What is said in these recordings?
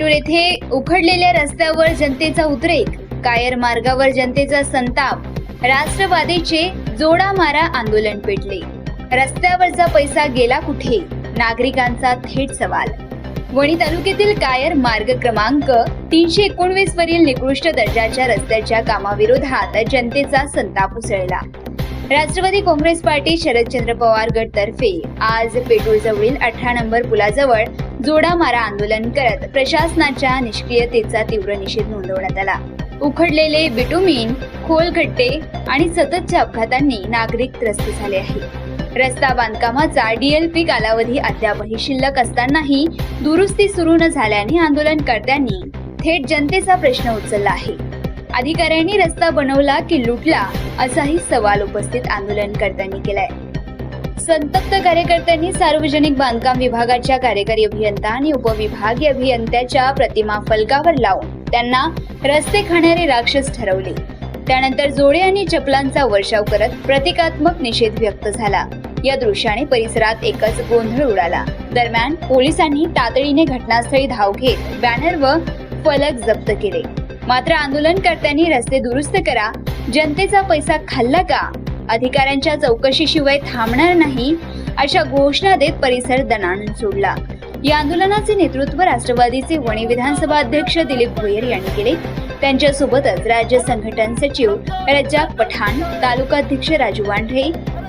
पेटूर येथे उखडलेल्या रस्त्यावर जनतेचा उद्रेक कायर मार्गावर जनतेचा संताप राष्ट्रवादीचे जोडामारा आंदोलन पेटले. रस्त्यावरचा पैसा गेला कुठे? नागरिकांचा थेट सवाल. वणी तालुक्यातील कायर मार्ग क्रमांक तीनशे एकोणवीस वरील निकृष्ट दर्जाच्या रस्त्याच्या कामाविरोधात जनतेचा संताप उसळला. राष्ट्रवादी काँग्रेस पार्टी शरदचंद्र पवार गट तर्फे आज पेटूर जवळील अठरा नंबर पुलाजवळ जोडा मारा आंदोलन करत प्रशासनाच्या निष्क्रियतेचा तीव्र निषेध नोंदवण्यात आला. उखडलेले बिटुमिन खोल खोलखड्डे आणि सततच्या अपघातांनी नागरिक त्रस्त झाले आहे रस्ता बांधकामाचा डीएलपी कालावधी अद्यापही शिल्लक असतानाही दुरुस्ती सुरू न झाल्याने आंदोलनकर्त्यांनी थेट जनतेचा प्रश्न उचलला आहे. अधिकाऱ्यांनी रस्ता बनवला की लुटला असाही सवाल उपस्थित आंदोलनकर्त्यांनी केलाय. संतप्त कार्यकर्त्यांनी सार्वजनिक बांधकाम विभागाच्या कार्यकारी अभियंता आणि उपविभागीय अभियंत्याच्या प्रतिमा फलकावर लावून त्यांना रस्ते खाणारे राक्षस ठरवले. त्यानंतर जोडे आणि चपलांचा वर्षाव करत प्रतिकात्मक निषेध व्यक्त झाला. या दृश्याने परिसरात एकच गोंधळ उडाला. दरम्यान पोलिसांनी तातडीने घटनास्थळी धाव घेत बॅनर व फलक जप्त केले. मात्र आंदोलनकर्त्यांनी रस्ते दुरुस्त करा जनतेचा पैसा खाल्ला का? अधिकाऱ्यांच्या चौकशीशिवाय थांबणार नाही अशा घोषणा देत परिसर दणाणून सोडला. या आंदोलनाचे नेतृत्व राष्ट्रवादीचे वणी विधानसभा अध्यक्ष दिलीप भोयर यांनी केले. त्यांच्यासोबतच राज्य संघटन सचिव रज्जाक पठाण तालुकाध्यक्ष राजू वांढरे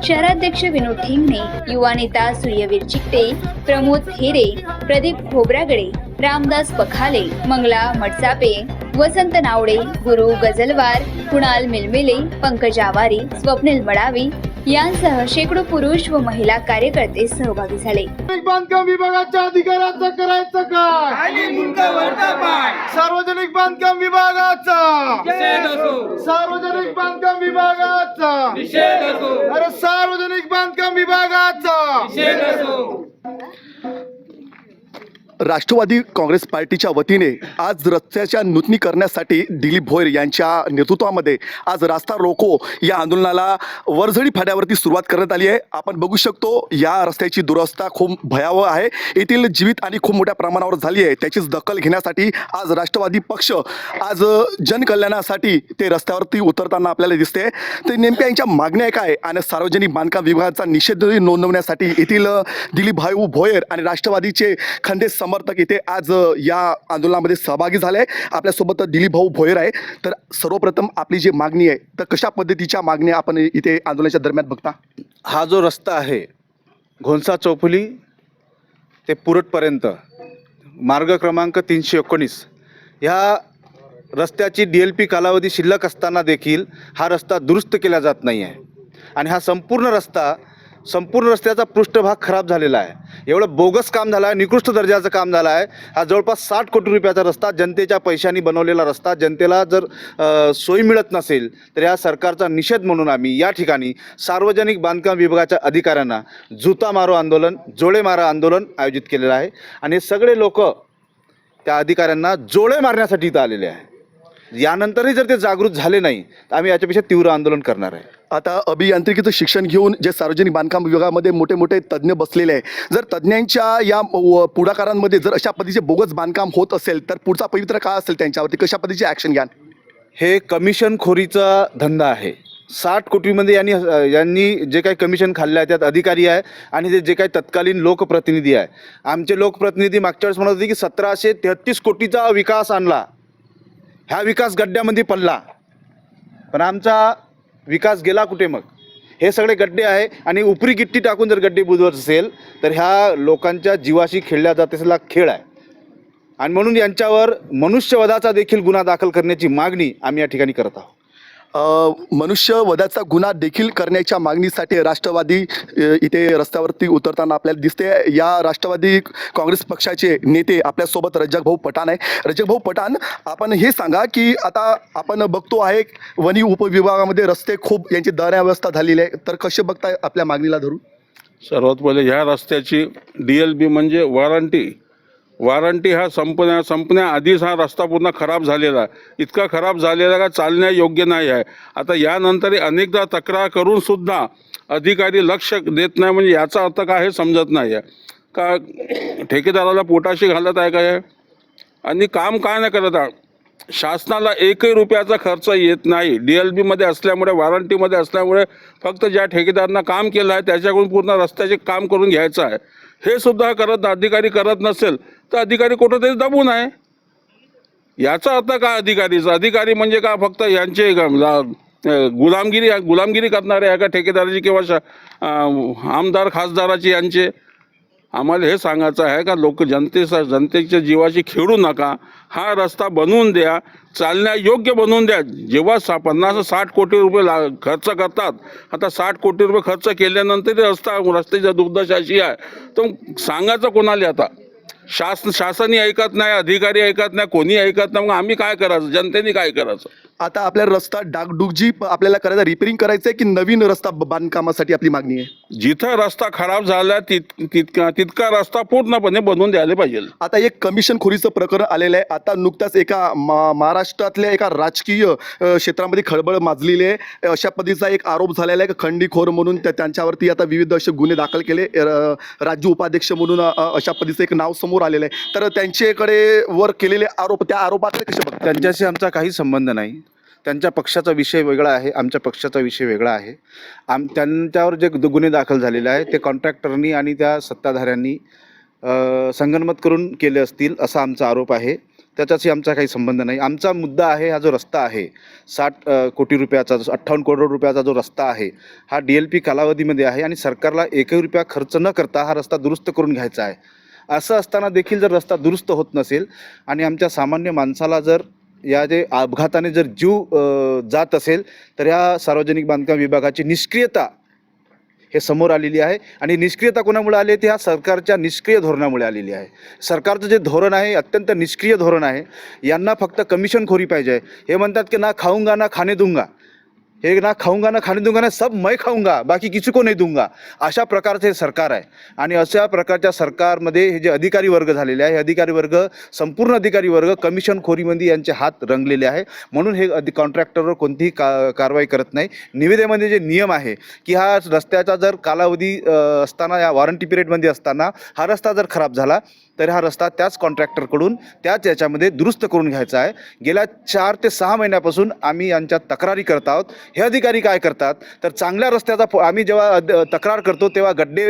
शहराध्यक्ष विनोद ठेंगणे युवा नेता सूर्यवीर चिकटे प्रमोद हेरे प्रदीप खोब्रागडे रामदास पखाले मंगला मटसापे वसंत नावडे गुरु गझलवार कुणाल मिलमिले पंकज आवारी स्वप्नील मडावी यांसह शेकडो पुरुष व महिला कार्यकर्ते सहभागी झाले. सार्वजनिक बांधकाम विभागाच्या अधिकाऱ्याचं करायचं काय? सार्वजनिक बांधकाम विभागाचा. निषेध असो. सार्वजनिक बांधकाम विभागाचा. निषेध असो. अरे राष्ट्रवादी काँग्रेस पार्टीच्या वतीने आज रस्त्याच्या नूतनीकरणासाठी दिलीप भोयर यांच्या नेतृत्वामध्ये आज रास्ता रोको या आंदोलनाला वरझडी फाट्यावरती सुरुवात करण्यात आली आहे. आपण बघू शकतो या रस्त्याची दुरवस्था खूप भयावह आहे. येथील जीवित आणि खूप मोठ्या प्रमाणावर झाली आहे. त्याचीच दखल घेण्यासाठी आज राष्ट्रवादी पक्ष आज जनकल्याणासाठी ते रस्त्यावरती उतरताना आपल्याला दिसते. ते नेमक्या यांच्या मागण्या काय? आणि सार्वजनिक बांधकाम विभागाचा निषेध नोंदवण्यासाठी येथील दिलीप भाऊ भोयर आणि राष्ट्रवादीचे खंदे सम समर्थक इथे आज या आंदोलनामध्ये सहभागी झाले. आपल्यासोबत दिलीप भाऊ भोयर आहे. तर सर्वप्रथम आपली जी मागणी आहे तर कशा पद्धतीच्या मागण्या आपण इथे आंदोलनाच्या दरम्यान बघता? हा जो रस्ता आहे घोणसा चौफुली ते पुरटपर्यंत मार्ग क्रमांक तीनशे एकोणीस ह्या रस्त्याची डी एल पी कालावधी शिल्लक असताना देखील हा रस्ता दुरुस्त केला जात नाही आहे आणि हा संपूर्ण रस्ता संपूर्ण रस्त्याचा पृष्ठभाग खराब झालेला आहे. एवढं बोगस काम झालं आहे निकृष्ट दर्जाचं काम झालं आहे. हा जवळपास साठ कोटी रुपयाचा रस्ता जनतेच्या पैशांनी बनवलेला रस्ता. जनतेला जर सोयी मिळत नसेल तर या सरकारचा निषेध म्हणून आम्ही या ठिकाणी सार्वजनिक बांधकाम विभागाच्या अधिकाऱ्यांना जुता मारो आंदोलन जोळे मारा आंदोलन आयोजित केलेलं आहे. आणि सगळे लोक त्या अधिकाऱ्यांना जोडे मारण्यासाठी इथं आलेले आहे यानंतरही जर ते जागृत झाले नाही तर आम्ही याच्यापेक्षा तीव्र आंदोलन करणार आहे. आता अभियांत्रिकीचं शिक्षण घेऊन जे सार्वजनिक बांधकाम विभागामध्ये मोठे मोठे तज्ज्ञ बसलेले आहे जर तज्ज्ञांच्या या पुढाकारांमध्ये जर अशा पद्धतीचे बोगस बांधकाम होत असेल तर पुढचा पवित्र काय असेल त्यांच्यावरती? कशा पद्धतीची ॲक्शन घ्याल? हे कमिशनखोरीचा धंदा आहे. साठ कोटीमध्ये यांनी यांनी जे काही कमिशन खाल्लं आहे त्यात अधिकारी आहे आणि ते जे काही तत्कालीन लोकप्रतिनिधी आहे. आमचे लोकप्रतिनिधी मागच्या वेळेस म्हणत होते की सतराशे तेहतीस कोटीचा विकास आणला. ह्या विकास गड्ड्यामध्ये पडला. पण आमचा विकास गेला कुठे मग? हे सगळे गड्डे आहे आणि उपरी गिट्टी टाकून जर गड्डे बुजवत असेल तर ह्या लोकांच्या जीवाशी खेळल्या जात असलेला खेळ आहे. आणि म्हणून यांच्यावर मनुष्यवधाचा देखील गुन्हा दाखल करण्याची मागणी आम्ही या ठिकाणी करत आहोत. मनुष्य वधाचा गुन्हा देखील करण्याच्या मागणीसाठी राष्ट्रवादी इथे रस्त्यावरती उतरताना आपल्याला दिसते. या राष्ट्रवादी काँग्रेस पक्षाचे नेते आपल्यासोबत रज्जक भाऊ पठाण आहे. रज्जक भाऊ पठाण आपण हे सांगा की आता आपण बघतो आहे वनी उपविभागामध्ये रस्ते खूप यांची दरव्यवस्था झालेली आहे. तर कसे बघताय आपल्या मागणीला धरून? सर्वात पहिले ह्या रस्त्याची डी एल बी म्हणजे वॉरंटी वॉरंटी हा संपण्या संपण्याआधीच हा रस्ता पूर्ण खराब झालेला आहे. इतका खराब झालेला का चालण्या योग्य नाही आहे. आता यानंतर अनेकदा तक्रार करून सुद्धा अधिकारी लक्ष देत नाही म्हणजे याचा अर्थ काय हे समजत नाही आहे. का ठेकेदाराला पोटाशी घालत आहे काय आणि काम का नाही करत आहे? शासनाला एकही रुपयाचा खर्च येत नाही. डी एल बीमध्ये असल्यामुळे वॉरंटीमध्ये असल्यामुळे फक्त ज्या ठेकेदारांना काम केलं आहे त्याच्याकडून पूर्ण रस्त्याचे काम करून घ्यायचं आहे. हे सुद्धा करत अधिकारी करत नसेल तर अधिकारी कुठंतरी दबून आहे. याचा अर्थ काय अधिकारीचा अधिकारी म्हणजे का फक्त यांचे गुलामगिरी गुलामगिरी करणारे आहे का ठेकेदाराची किंवा शा आमदार खासदाराची यांचे? आम्हाला हे सांगायचं आहे का लोक जनतेचा जनतेच्या जीवाशी खेळू नका. हा रस्ता बनवून द्या चालण्या योग्य बनवून द्या. जेव्हा सा पन्नास साठ कोटी रुपये ला खर्च करतात आता साठ कोटी रुपये खर्च केल्यानंतर ते रस्ता रस्त्याच्या दुर्दशाशी आहे. तर सांगायचं कोणाला आता? शासन शासनही ऐकत नाही अधिकारी ऐकत नाही कोणी ऐकत नाही मग आम्ही काय करायचं? जनतेने काय करायचं? आता आपल्या रस्ता डागडुगजी प- आपल्याला करायचा रिपेरिंग करायचं आहे की नवीन रस्ता ब- बांधकामासाठी आपली मागणी आहे? जिथं रस्ता खराब झाला तित तितका तितका रस्ता पूर्णपणे बनवून द्यायला पाहिजे. आता एक कमिशन खोरीचं प्रकरण आलेलं आहे. आता नुकताच एका मा- महाराष्ट्रातल्या एका राजकीय अ, क्षेत्रामध्ये खळबळ माजलेली आहे. अशा पद्धतीचा एक आरोप झालेला आहे की खंडीखोर म्हणून त्या त्यांच्यावरती आता विविध असे गुन्हे दाखल केले. अ, राज्य उपाध्यक्ष म्हणून अ, अशा पद्धतीचं एक नाव समोर आलेलं आहे. तर त्यांच्याकडे वर केलेले आरोप त्या आरोपाकडे कसे बघतात त्यांच्याशी आमचा काही संबंध नाही. त्यांच्या पक्षाचा विषय वेगळा आहे आमच्या पक्षाचा विषय वेगळा आहे. आम त्यांच्यावर जे गुन्हे दाखल झालेले आहे ते कॉन्ट्रॅक्टरनी आणि त्या सत्ताधाऱ्यांनी संगनमत करून केले असतील असा आमचा आरोप आहे. त्याच्याशी आमचा काही संबंध नाही. आमचा मुद्दा आहे हा जो रस्ता आहे साठ कोटी रुपयाचा जो अठ्ठावन्न करोड रुपयाचा जो रस्ता आहे हा डी एल पी कालावधीमध्ये आहे आणि सरकारला एकही रुपया खर्च न करता हा रस्ता दुरुस्त करून घ्यायचा आहे. असं असताना देखील जर रस्ता दुरुस्त होत नसेल आणि आमच्या सामान्य माणसाला जर या जे अपघाताने जर जीव जात असेल तर ह्या सार्वजनिक बांधकाम विभागाची निष्क्रियता हे समोर आलेली आहे. आणि निष्क्रियता कोणामुळे आली आहे? ती ह्या सरकारच्या निष्क्रिय धोरणामुळे आलेली आहे. सरकारचं जे धोरण आहे अत्यंत निष्क्रिय धोरण आहे यांना फक्त कमिशनखोरी पाहिजे हे म्हणतात की ना खाऊंगा ना खाणे दूंगा. हे ना खाऊंगा ना खाणे दूंगा ना सब मैं खाऊंगा बाकी किसी को नाही दूंगा. अशा प्रकारचे हे सरकार आहे. आणि अशा प्रकारच्या सरकारमध्ये हे जे अधिकारी वर्ग झालेले आहे हे अधिकारी वर्ग संपूर्ण अधिकारी वर्ग कमिशन खोरीमध्ये यांचे हात रंगलेले आहे. म्हणून हे अधि कॉन्ट्रॅक्टरवर कोणतीही का कारवाई करत नाही. निविदेमध्ये जे नियम आहे की हा रस्त्याचा जर कालावधी असताना या वॉरंटी पिरियडमध्ये असताना हा रस्ता जर खराब झाला तर हा रस्ता त्याच कॉन्ट्रॅक्टरकडून त्याच याच्यामध्ये दुरुस्त करून घ्यायचा आहे. गेल्या चार ते सहा महिन्यापासून आम्ही यांच्या तक्रारी करत आहोत. हे अधिकारी काय करतात? तर चांगल्या रस्त्याचा फो आम्ही जेव्हा तक्रार करतो तेव्हा गड्डे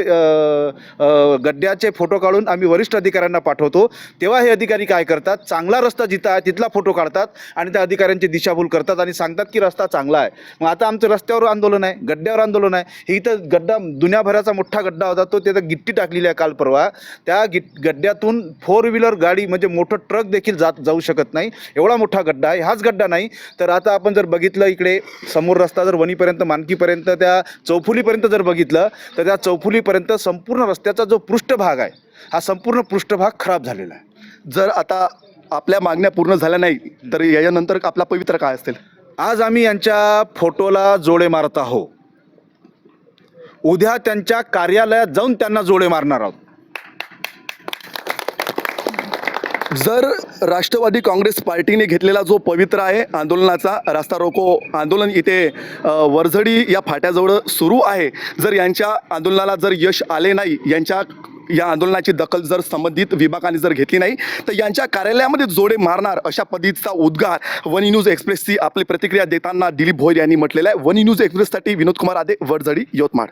गड्ड्याचे फोटो काढून आम्ही वरिष्ठ अधिकाऱ्यांना पाठवतो. तेव्हा हे अधिकारी काय करतात? चांगला रस्ता जिथं आहे तिथला फोटो काढतात आणि त्या अधिकाऱ्यांची दिशाभूल करतात आणि सांगतात की रस्ता चांगला आहे. मग आता आमचं रस्त्यावर आंदोलन आहे गड्ड्यावर आंदोलन आहे. हे इथं गड्डा दुनियाभराचा मोठा गड्डा होता तो तिथं गिट्टी टाकलेली आहे काल परवा. त्या गिट गड्ड्यातून फोर व्हीलर गाडी म्हणजे मोठं ट्रक देखील जात जाऊ शकत नाही. एवढा मोठा गड्डा आहे. हाच गड्डा नाही. तर आता आपण जर बघितलं इकडे समोर रस्ता जर वणीपर्यंत मानकीपर्यंत त्या चौफुलीपर्यंत जर बघितलं तर त्या चौफुलीपर्यंत संपूर्ण रस्त्याचा जो पृष्ठभाग आहे हा संपूर्ण पृष्ठभाग खराब झालेला आहे. जर आता आपल्या मागण्या पूर्ण झाल्या नाही तर याच्यानंतर आपला पवित्र काय असेल आज आम्ही यांच्या फोटोला जोडे मारत आहोत. उद्या त्यांच्या कार्यालयात जाऊन त्यांना जोडे मारणार आहोत. जर राष्ट्रवादी काँग्रेस पार्टीने घेतलेला जो पवित्र आहे आंदोलनाचा रास्ता रोको आंदोलन इथे वरझडी या फाट्याजवळ सुरू आहे. जर यांच्या आंदोलनाला जर यश आले नाही यांच्या या आंदोलनाची दखल जर संबंधित विभागाने जर घेतली नाही तर यांच्या कार्यालयामध्ये जोडे मारणार अशा पद्धतीचा उद्गार वनी न्यूज एक्सप्रेसची आपली प्रतिक्रिया देताना दिलीप भोयर यांनी म्हटलेला आहे. वनी न्यूज एक्सप्रेससाठी विनोद कुमार आदे वडझडी यवतमाळ.